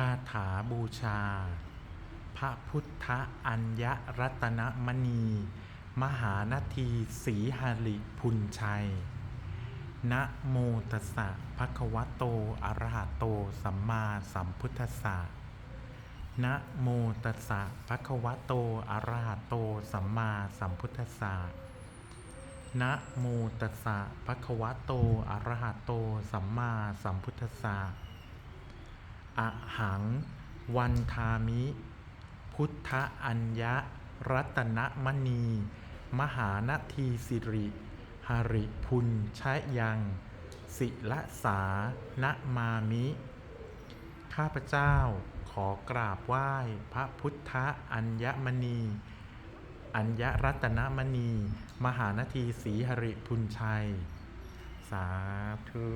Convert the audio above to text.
คาถาบูชา พระพุทธอัญญรัตนมณี มหานาทีสีหริพุนชัย นะโมตัสสะภะคะวะโต อะระหะโต สัมมาสัมพุทธัสสะนะโมตัสสะภะคะวะโต อะระหะโต สัมมาสัมพุทธัสสะนะโมตัสสะภะคะวะโต อะระหะโต สัมมาสัมพุทธัสสะ อะหัง วันทามิ พุทธอัญญะ รัตนมณี มหานทีสิริหริพุนชะยังศิละสานะมามิ ข้าพเจ้าขอกราบไหว้พระพุทธอัญญมณี อัญญรัตนมณี มหานทีสีหริพุนชัย สาธุ